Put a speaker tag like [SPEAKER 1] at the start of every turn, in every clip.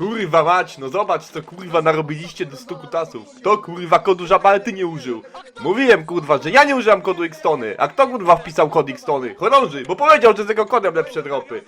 [SPEAKER 1] Kurwa mać, no zobacz co kurwa narobiliście do 100 kutasów. Kto kurwa kodu żabalty nie użył? Mówiłem kurwa, że ja nie użyłam kodu Xtony. A kto kurwa wpisał kod Xtony? Chorąży, bo powiedział, że z jego kodem lepsze dropy.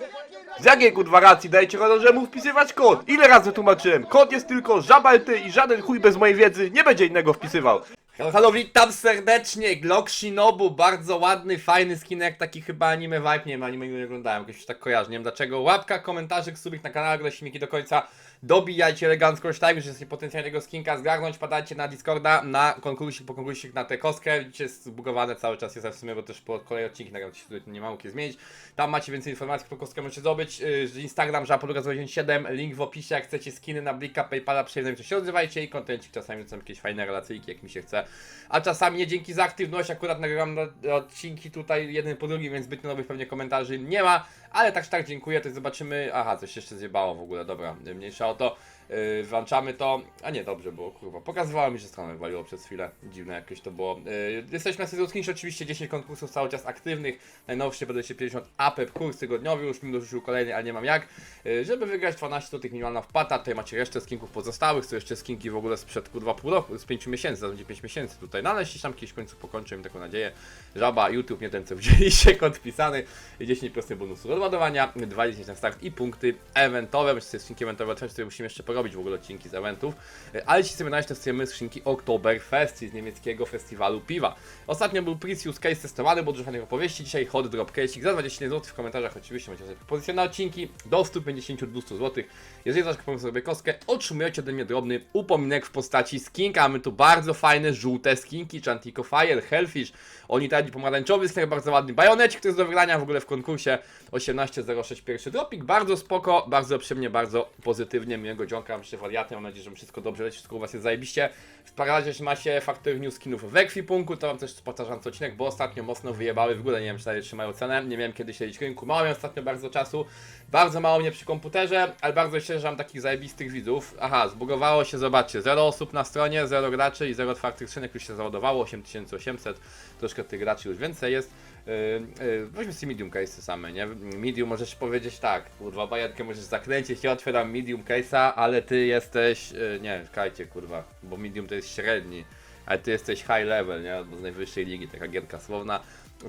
[SPEAKER 1] Z jakiej kurwa racji dajecie chorążemu wpisywać kod? Ile razy tłumaczyłem? Kod jest tylko żabalty i żaden chuj bez mojej wiedzy nie będzie innego wpisywał.
[SPEAKER 2] Halo, witam serdecznie, Glock Shinobu, bardzo ładny, fajny skinek, taki chyba anime vibe, nie wiem, anime nie oglądałem, jakoś tak kojarzy, nie wiem dlaczego, łapka, komentarzyk, subik na kanale, gleśniki do końca, dobijajcie elegancko time, że jest potencjalnie tego skinka zgarnąć, padajcie na Discorda, na konkursik po konkursik na tę kostkę, widzicie, zbugowane cały czas jest w sumie, bo też po kolejne odcinki nagram się nie ma zmienić, tam macie więcej informacji, którą kostkę możecie zdobyć, yy, Instagram, żapodruga97, link w opisie, jak chcecie skiny na Blika, Paypala, przyjemnie się odzywajcie i kontencik czasami są jakieś fajne relacyjki, jak mi się chce, a czasami nie dzięki za aktywność, akurat nagrywam na- odcinki tutaj jeden po drugim, więc zbytnio nowych pewnie komentarzy nie ma, ale tak czy tak dziękuję, to zobaczymy, aha, coś jeszcze zjebało w ogóle, dobra, mniejsza o to, yy, włączamy to, a nie, dobrze było, kurwa, pokazywało mi, że stronę waliło przez chwilę, dziwne jakieś to było, yy, jesteśmy na sezon Skins, oczywiście 10 konkursów cały czas aktywnych, najnowszy będę się 50 APEP kurs tygodniowy, już mi dorzucił kolejny, ale nie mam jak, yy, żeby wygrać 12 to tych minimalna wpłata, tutaj macie resztę skinków pozostałych, są jeszcze skinki w ogóle sprzed kurwa pół roku, z 5 miesięcy, zaraz będzie 5 miesięcy tutaj, no ale jeśli tam kiedyś w końcu pokończę, taką nadzieję, żaba, YouTube, nie ten co widzieliście, kod wpisany, 10% bonusu do odładowania, 20 na start i punkty eventowe, myślę, że skrzynki eventowe sobie musimy jeszcze porobić w ogóle odcinki z eventów, E, ale jeśli sobie na testujemy skrzynki Oktoberfest, z niemieckiego festiwalu piwa. Ostatnio był Precious Case testowany, bo dużo fajnych opowieści, dzisiaj Hot Drop Case za 20 zł w komentarzach oczywiście macie sobie propozycje na odcinki. Do 150-200 zł. Jeżeli zakupią sobie kostkę, otrzymujecie ode mnie drobny upominek w postaci skinka. Mamy tu bardzo fajne żółte skinki, Chantico Fire, Hellfish, Onitadi pomarańczowy skinek, bardzo ładny bajonecik, który jest do wygrania w ogóle w konkursie. 1806 pierwszy dropik, bardzo spoko, bardzo przyjemnie, bardzo pozytywnie, miłego dzionka, myślę wariatem, mam nadzieję, że wszystko dobrze leci, wszystko u Was jest zajebiście. W jeśli macie Factory New skinów w ekwipunku, to Wam też powtarzam co odcinek, bo ostatnio mocno wyjebały w ogóle, nie wiem czy dalej trzymają cenę, nie miałem kiedy siedzieć rynku, mało miałem ostatnio bardzo czasu, bardzo mało mnie przy komputerze, ale bardzo się że mam takich zajebistych widzów. Aha, zbugowało się, zobaczcie, 0 osób na stronie, 0 graczy i 0 otwartych skrzynek już się załadowało, 8800, troszkę tych graczy już więcej jest. Yy, yy, weźmy sobie medium case same, nie? Medium możesz powiedzieć tak, kurwa, bajerkę możesz zakręcić, ja otwieram medium case'a, ale ty jesteś, yy, nie, kajcie kurwa, bo medium to jest średni, ale ty jesteś high level, nie? Albo z najwyższej ligi, taka gierka słowna.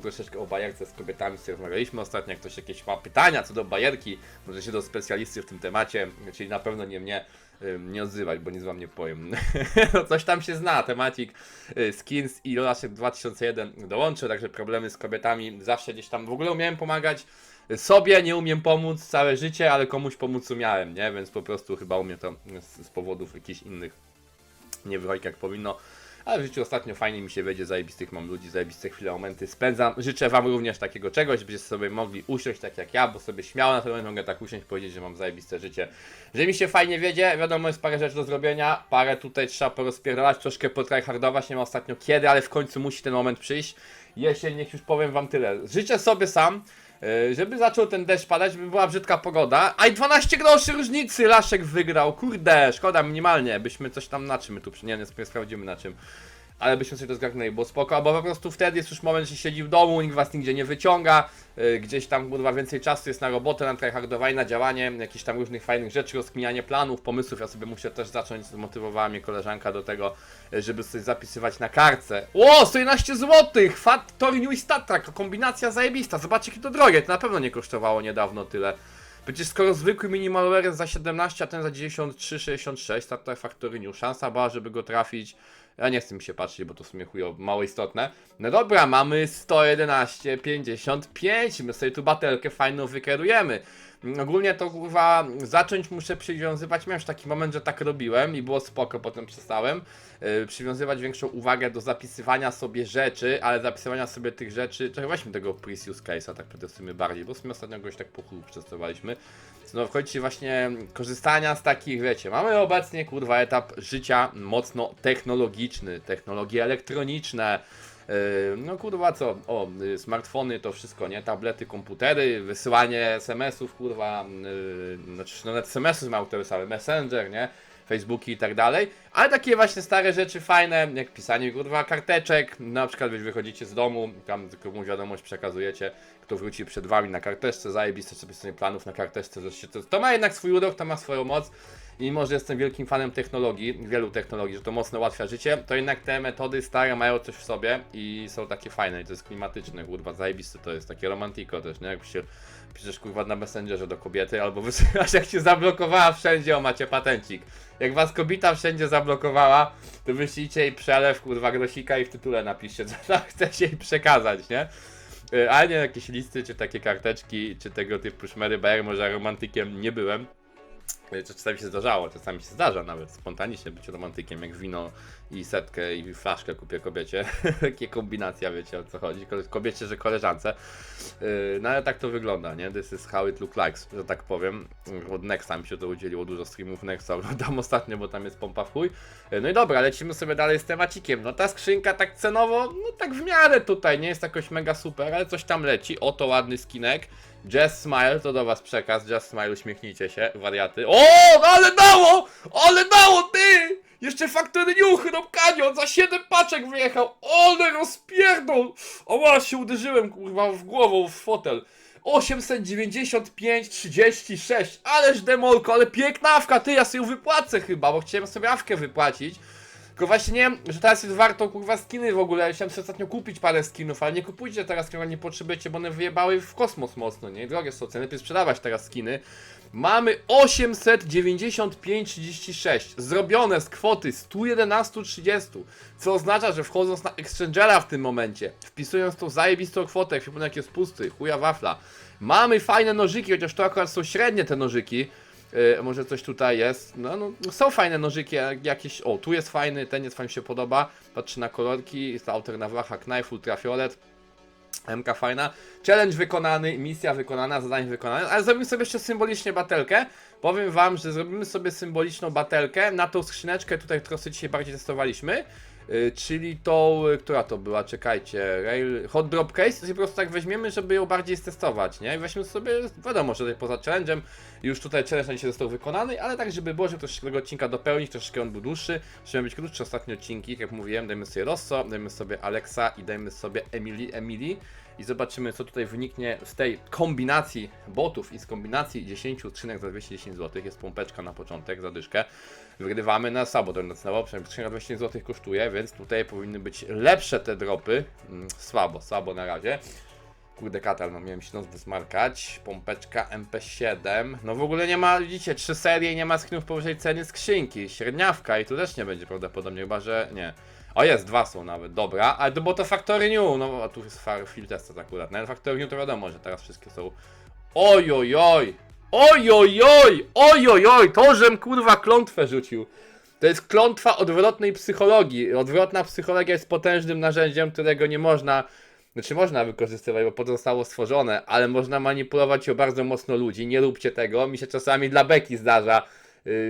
[SPEAKER 2] Troszeczkę o bajerce z kobietami sobie rozmawialiśmy ostatnio, jak ktoś jakieś ma pytania co do bajerki, może się do specjalisty w tym temacie, czyli na pewno nie mnie, nie odzywać, bo nic wam nie powiem. No, Coś tam się zna, temacik y, skins i Lolaszek 2001 dołączył, także problemy z kobietami zawsze gdzieś tam w ogóle umiałem pomagać sobie, nie umiem pomóc całe życie, ale komuś pomóc umiałem, nie? Więc po prostu chyba umiem to z, z powodów jakichś innych nie wychodzi jak powinno. Ale w życiu ostatnio fajnie mi się wiedzie, zajebistych mam ludzi, zajebiste chwile, momenty spędzam. Życzę wam również takiego czegoś, żebyście sobie mogli usiąść tak jak ja, bo sobie śmiało na ten moment mogę tak usiąść powiedzieć, że mam zajebiste życie. Że mi się fajnie wiedzie, wiadomo jest parę rzeczy do zrobienia, parę tutaj trzeba porozpierdalać, troszkę potryhardować, nie ma ostatnio kiedy, ale w końcu musi ten moment przyjść. Jesień, niech już powiem wam tyle. Życzę sobie sam, żeby zaczął ten deszcz padać, żeby była brzydka pogoda. A i 12 groszy różnicy Laszek wygrał. Kurde, szkoda minimalnie. Byśmy coś tam na czym my tu przy- nie nie sprawdzimy na czym. Ale byśmy sobie to zgarnęli, bo spoko, bo po prostu wtedy jest już moment, że siedzi w domu, nikt was nigdzie nie wyciąga, yy, gdzieś tam kurwa więcej czasu jest na robotę, na tryhardowanie, na działanie, jakichś tam różnych fajnych rzeczy, rozkminianie planów, pomysłów. Ja sobie muszę też zacząć, zmotywowała mnie koleżanka do tego, yy, żeby sobie zapisywać na kartce. O, 111 zł! Factory New Star Trek, kombinacja zajebista, zobaczcie jakie to drogie, to na pewno nie kosztowało niedawno tyle. Przecież skoro zwykły minimalware jest za 17, a ten za 93,66, Star Trek Factory New, szansa była, żeby go trafić. Ja nie chcę mi się patrzeć, bo to w sumie chujo mało istotne. No dobra, mamy 111,55, my sobie tu batelkę fajną wykerujemy. Ogólnie to kurwa zacząć muszę przywiązywać, miałem już taki moment, że tak robiłem i było spoko, potem przestałem yy, przywiązywać większą uwagę do zapisywania sobie rzeczy, ale zapisywania sobie tych rzeczy, czekaj weźmy tego Precious Case'a tak wszystkim bardziej, bo w sumie ostatnio goś tak po chuju przetestowaliśmy. No wchodzi właśnie korzystania z takich, wiecie, mamy obecnie kurwa etap życia mocno technologiczny, technologie elektroniczne, No kurwa co, o, y, smartfony to wszystko, nie? Tablety, komputery, wysyłanie SMS-ów, kurwa, yy, znaczy no nawet SMS-y mają te same, Messenger, nie? Facebooki i tak dalej, ale takie właśnie stare rzeczy fajne, jak pisanie kurwa karteczek, na przykład wy wychodzicie z domu, tam komuś wiadomość przekazujecie, kto wróci przed wami na karteczce, zajebiste sobie pisanie planów na karteczce, że się to, to ma jednak swój urok, to ma swoją moc. I mimo, że jestem wielkim fanem technologii, wielu technologii, że to mocno ułatwia życie, to jednak te metody stare mają coś w sobie i są takie fajne. I to jest klimatyczne, kurwa, zajebiste. To jest, takie romantiko też, nie? Jak się piszesz kurwa na Messengerze do kobiety, albo wysyłasz jak cię zablokowała wszędzie, o macie patencik. Jak was kobieta wszędzie zablokowała, to wyślijcie jej przelew, kurwa, grosika i w tytule napiszcie, co tam chcecie jej przekazać, nie? Y, A nie jakieś listy, czy takie karteczki, czy tego typu szmery, bo ja może romantykiem nie byłem. Y, czasami się zdarzało, czasami się zdarza nawet spontanicznie być romantykiem, jak wino i setkę i flaszkę kupię kobiecie. Takie kombinacja, wiecie o co chodzi. Kobiecie, że koleżance. Yy, No ale tak to wygląda, nie? This is how it look likes, że tak powiem. Od Nexa mi się to udzieliło, dużo streamów Nexa oglądam ostatnio, bo tam jest pompa w chuj. Yy, No i dobra, lecimy sobie dalej z temacikiem. No ta skrzynka tak cenowo, no tak w miarę tutaj, nie jest jakoś mega super, ale coś tam leci. Oto ładny skinek. Jazz Smile, to do was przekaz. Jazz Smile, uśmiechnijcie się, wariaty. O, ale dało! Ale dało, ty! Jeszcze Factory New, Rob Canyon, za 7 paczek wyjechał. Ale rozpierdol! O, się uderzyłem, kurwa, w głową w fotel. 895, 36, ależ demolko, ale piękna awka, ty, ja sobie ją wypłacę chyba, bo chciałem sobie awkę wypłacić. Tylko właśnie nie wiem, że teraz jest warto kurwa skiny w ogóle. Chciałem sobie ostatnio kupić parę skinów, ale nie kupujcie teraz, którego nie potrzebujecie, bo one wyjebały w kosmos mocno, nie? Drogie są ceny, lepiej sprzedawać teraz skiny. Mamy 895,36 zrobione z kwoty 111,30, co oznacza, że wchodząc na Exchangera w tym momencie, wpisując tą zajebistą kwotę, jak jest pusty, chuja wafla, mamy fajne nożyki, chociaż to akurat są średnie te nożyki, Yy, może coś tutaj jest. No, no, są fajne nożyki, jak- jakieś. O, tu jest fajny, ten jest fajny, się podoba. Patrzę na kolorki, jest to alterna waha Knife Ultrafiolet. MK fajna. Challenge wykonany, misja wykonana, zadanie wykonane, ale zrobimy sobie jeszcze symbolicznie batelkę. Powiem wam, że zrobimy sobie symboliczną batelkę na tą skrzyneczkę tutaj, którą sobie dzisiaj bardziej testowaliśmy. Yy, czyli tą, y, która to była, czekajcie, Rail, Hot Drop Case, sobie po prostu tak weźmiemy, żeby ją bardziej stestować, nie? I weźmy sobie, wiadomo, że tutaj poza challenge'em, już tutaj challenge na dzisiaj został wykonany, ale tak, żeby było, żeby troszeczkę tego odcinka dopełnić, troszeczkę on był dłuższy, żeby być krótszy ostatnie odcinki, jak mówiłem, dajmy sobie Rosso, dajmy sobie Alexa i dajmy sobie Emily, Emily i zobaczymy, co tutaj wyniknie z tej kombinacji botów i z kombinacji 10 skrzynek za 210 zł. Jest pompeczka na początek, zadyszkę. Wygrywamy na sabo, to nocnowo, przynajmniej skrzynka 210 zł kosztuje, więc tutaj powinny być lepsze te dropy. Mm, Słabo, słabo na razie. Kurde katal, no miałem się nos wysmarkać. Pompeczka MP7. No w ogóle nie ma, widzicie, trzy serie i nie ma skinów powyżej ceny skrzynki. Średniawka i tu też nie będzie prawdopodobnie, chyba że nie. O jest, dwa są nawet, dobra, ale to bo to Factory New, no a tu jest far, field akurat, ale Factory New to wiadomo, że teraz wszystkie są Oj, oj, oj, oj, oj, oj, oj, oj, oj, to żem kurwa klątwę rzucił. To jest klątwa odwrotnej psychologii. Odwrotna psychologia jest potężnym narzędziem, którego nie można, znaczy można wykorzystywać, bo po to zostało stworzone, ale można manipulować ją bardzo mocno ludzi. Nie róbcie tego. Mi się czasami dla beki zdarza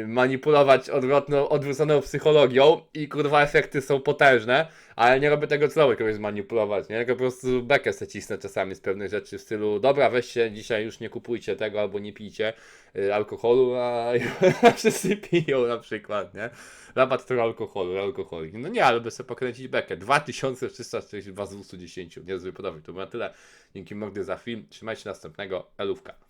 [SPEAKER 2] manipulować odwrotną, odwróconą psychologią i kurwa efekty są potężne, ale nie robię tego celowo kogoś zmanipulować, nie? Tylko po prostu bekę se cisnę czasami z pewnych rzeczy w stylu dobra, weźcie, dzisiaj już nie kupujcie tego albo nie pijcie yy, alkoholu, a wszyscy piją na przykład, nie? Rabat to alkoholu, alkoholik. No nie, ale by sobie pokręcić bekę. 2342 z 210. Niezły podobny. To było na tyle. Dzięki mordy za film. Trzymajcie następnego. Elówka.